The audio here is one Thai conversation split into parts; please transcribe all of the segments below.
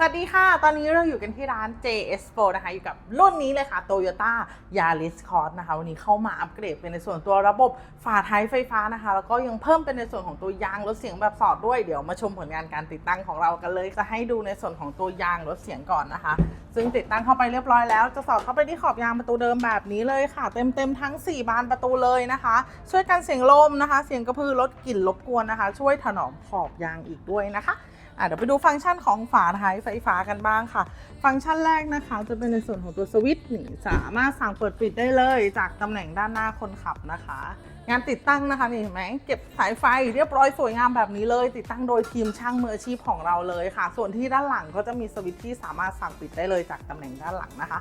สวัสดีค่ะ ตอนนี้เราอยู่กันที่ร้าน JS Pro นะคะ อยู่กับรุ่นนี้เลยค่ะ Toyota Yaris Cross นะคะ วันนี้เข้ามาอัปเกรดเป็นในส่วนตัวระบบฝาท้ายไฟฟ้านะคะ แล้วก็ยังเพิ่มเป็นในส่วนของตัวยางลดเสียงแบบสอดด้วย เดี๋ยวมาชมผลงานการติดตั้งของเรากันเลย จะให้ดูในส่วนของตัวยางลดเสียงก่อนนะคะ ซึ่งติดตั้งเข้าไปเรียบร้อยแล้ว จะสอดเข้าไปที่ขอบยางประตูเดิมแบบนี้เลยค่ะ เต็มเต็มๆทั้ง 4 บานประตูเลยนะคะ ช่วยกันเสียงลมนะคะ เสียงกระพือลดกลิ่นรบกวนนะคะ ช่วยถนอมขอบยางอีกด้วยนะคะ อะเดี๋ยวไปดูฟังก์ชันของฝาท้ายไฟฟ้ากันบ้างค่ะ ฟังก์ชันแรกนะคะ จะเป็นในส่วนของตัวสวิตช์นี่สามารถสั่งเปิดปิดได้เลยจากตำแหน่งด้านหน้าคนขับนะคะ งานติดตั้งนะคะนี่เห็นไหมเก็บสายไฟเรียบร้อยสวยงามแบบนี้เลย ติดตั้งโดยทีมช่างมืออาชีพของเราเลยค่ะ ส่วนที่ด้านหลังก็จะมีสวิตช์ที่สามารถสั่งปิดได้เลยจากตำแหน่งด้านหลังนะคะ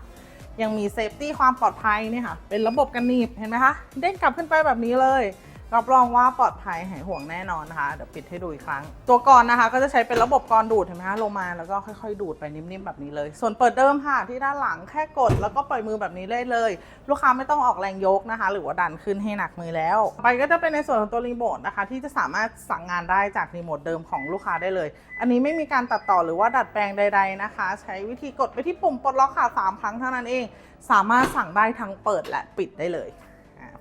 ยังมีเซฟตี้ความปลอดภัยเนี่ยค่ะ เป็นระบบกันหนีบเห็นไหมคะ เด้งกลับขึ้นไปแบบนี้เลย รับรองว่าปลอดภัยหายห่วงแน่นอนนะคะเดี๋ยวปิดให้ดูอีกครั้ง ตัวกรอนนะคะก็จะใช้เป็นระบบกรอนดูดเห็นไหมคะลงมาแล้วก็ค่อยๆ ดูดไปนิ่มๆแบบนี้เลย ส่วนเปิดเดิมค่ะที่ด้านหลังแค่กด แล้วก็ปล่อยมือแบบนี้ได้เลย ลูกค้าไม่ต้องออกแรงยกนะคะ หรือว่าดันขึ้นให้หนักมือแล้วไปก็จะเป็นในส่วนของตัวรีโมทนะคะ ที่จะสามารถสั่งงานได้จากรีโมทเดิมของลูกค้าได้เลย อันนี้ไม่มีการตัดต่อหรือว่าดัดแปลงใด ๆนะคะ ใช้วิธีกดไปที่ปุ่มปลดล็อกค่ะสามครั้งเท่านั้นเอง สามารถสั่งได้ทั้งเปิดและปิดได้เลย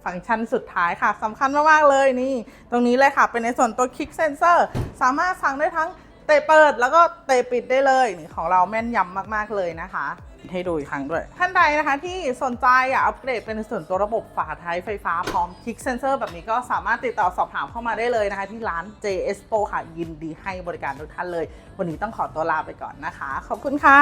ฟังก์ชันสุดท้ายค่ะสำคัญมากๆเลยนี่ ตรงนี้เลยค่ะ เป็นในส่วนตัว Kick Sensor สามารถสั่งได้ทั้งเตะเปิดแล้วก็เตะปิดได้เลยนี่ของเราแม่นยำมากๆเลยนะคะ ให้ดูอีกครั้งด้วย ท่านใดนะคะที่สนใจอยากอัปเกรดเป็นในส่วนตัวระบบฝาท้ายไฟฟ้าพร้อม Kick Sensor แบบนี้ก็สามารถติดต่อสอบถามเข้ามาได้เลยนะคะ ที่ร้าน JS Pro ค่ะยินดีให้บริการทุกท่านเลย วันนี้ต้องขอตัวลาไปก่อนนะคะ ขอบคุณค่ะ